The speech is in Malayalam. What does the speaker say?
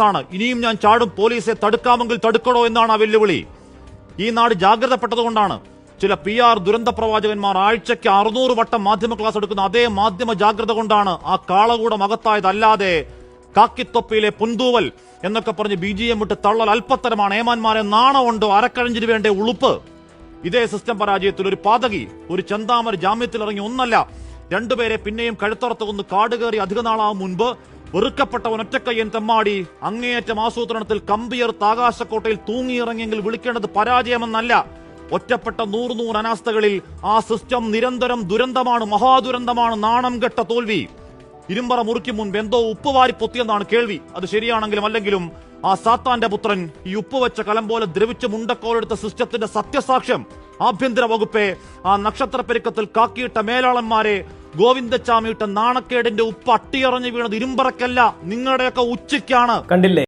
ആണ്. ഇനിയും ഞാൻ ചാടും. പോലീസെ തടുക്കാമെങ്കിൽ തടുക്കണോ എന്നാണ് ആ വെല്ലുവിളി. ഈ നാട് ജാഗ്രതപ്പെട്ടതുകൊണ്ടാണ് ചില പി ആർ ദുരന്ത പ്രവാചകന്മാർ ആഴ്ചയ്ക്ക് അറുന്നൂറ് വട്ടം മാധ്യമ ക്ലാസ് എടുക്കുന്ന അതേ മാധ്യമ ജാഗ്രത കൊണ്ടാണ് ആ കാളകൂടം അകത്തായതല്ലാതെ കാക്കിത്തൊപ്പിയിലെ പുന്തൂവൽ എന്നൊക്കെ പറഞ്ഞ് ബി ജി എം വിട്ട് തള്ളൽ അല്പത്തരമാണ്. ഏമാന്മാരെ നാണമുണ്ടോ അരക്കഴഞ്ചിന് വേണ്ട ഉളുപ്പ്? ഇതേ സിസ്റ്റം പരാജയത്തിൽ ഒരു പാതകി ഒരു ചന്താമർ ജാമ്യത്തിൽ ഇറങ്ങി ഒന്നല്ല. രണ്ടുപേരെ പിന്നെയും കഴുത്തറത്ത് കൊന്ന് കാട് കയറി അധിക നാളാവും മുൻപ് വെറുക്കപ്പെട്ട ഒറ്റക്കയ്യൻ തെമ്മാടി അങ്ങേയറ്റം ആസൂത്രണത്തിൽ കമ്പിയർ താകാശക്കോട്ടയിൽ തൂങ്ങിയിറങ്ങിയെങ്കിൽ വിളിക്കേണ്ടത് പരാജയമെന്നല്ല. ഒറ്റപ്പെട്ട നൂറ് നൂറ് അനാസ്ഥകളിൽ ആ സിസ്റ്റം നിരന്തരം ദുരന്തമാണ് മഹാദുരന്തമാണ് നാണം കെട്ട തോൽവി. ഇരുമ്പറ മുറിക്കും മുൻപ് എന്തോ ഉപ്പ് വാരി പൊത്തിയെന്നാണ് കേൾവി. അത് ശരിയാണെങ്കിലും അല്ലെങ്കിലും ആ സാത്താന്റെ പുത്രൻ ഈ ഉപ്പ് വെച്ച കലം പോലെ ദ്രവിച്ച് മുണ്ടക്കോലെടുത്ത സിസ്റ്റത്തിന്റെ സത്യസാക്ഷ്യം. ആഭ്യന്തര വകുപ്പെ ആ നക്ഷത്ര പെരുക്കത്തിൽ കാക്കിയിട്ട മേലാളന്മാരെ ഗോവിന്ദച്ചാമിയിട്ട നാണക്കേടിന്റെ ഉപ്പ് അട്ടിയറഞ്ഞു വീണത് ഇരുമ്പറക്കല്ല. നിങ്ങളുടെയൊക്കെ ഉച്ചയ്ക്കാണ്. കണ്ടില്ലേ?